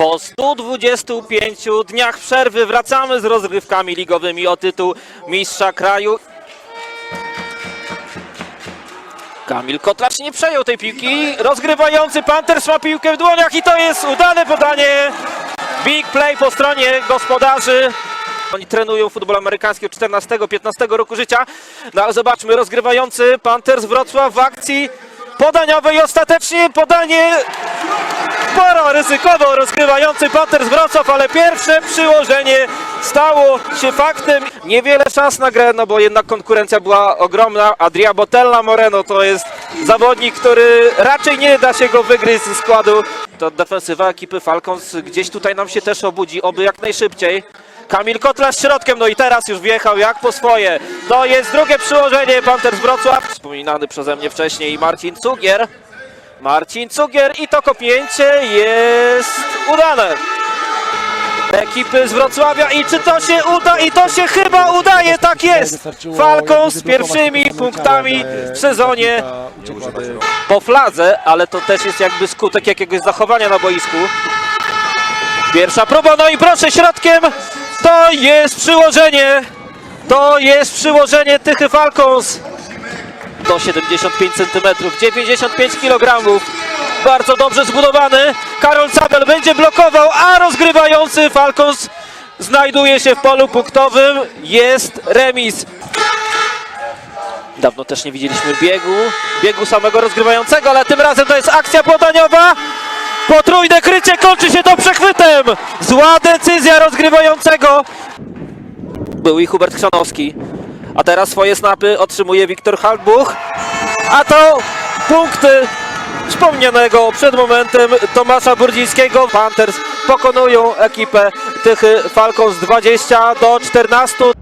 Po 125 dniach przerwy wracamy z rozgrywkami ligowymi o tytuł Mistrza Kraju. Kamil Kotlacz nie przejął tej piłki. Rozgrywający Panthers ma piłkę w dłoniach i to jest udane podanie. Big play po stronie gospodarzy. Oni trenują futbol amerykański od 14-15 roku życia. No ale zobaczmy, rozgrywający Panthers Wrocław w akcji podaniowej. Ostatecznie podanie sporo ryzykowo rozgrywający Panthers Wrocław, ale pierwsze przyłożenie stało się faktem. Niewiele szans na grę, no bo jednak konkurencja była ogromna. Adria Botella Moreno to jest zawodnik, który raczej nie da się go wygryźć ze składu. To defensywa ekipy Falcons gdzieś tutaj nam się też obudzi, oby jak najszybciej. Kamil Kotlarz środkiem, no i teraz już wjechał jak po swoje. To jest drugie przyłożenie Panthers Wrocław. Wspominany przeze mnie wcześniej Marcin Cugier. Marcin Cugier i to kopnięcie jest udane. Ekipy z Wrocławia i czy to się uda? I to się chyba udaje, tak jest! Falcon z pierwszymi punktami w sezonie po fladze, ale to też jest jakby skutek jakiegoś zachowania na boisku. Pierwsza próba, no i proszę środkiem, to jest przyłożenie, to jest przyłożenie Tychy Falcons do 75 cm, 95 kg. Bardzo dobrze zbudowany. Karol Cabel będzie blokował, a rozgrywający Falcons znajduje się w polu punktowym. Jest remis. Dawno też nie widzieliśmy biegu, biegu samego rozgrywającego, ale tym razem to jest akcja podaniowa. Potrójne krycie kończy się to przechwytem. Zła decyzja rozgrywającego. Był i Hubert Chrzanowski. A teraz swoje snapy otrzymuje Wiktor Halbuch. A to punkty wspomnianego przed momentem Tomasza Burdzińskiego. Panthers pokonują ekipę tych Falcons 20 do 14.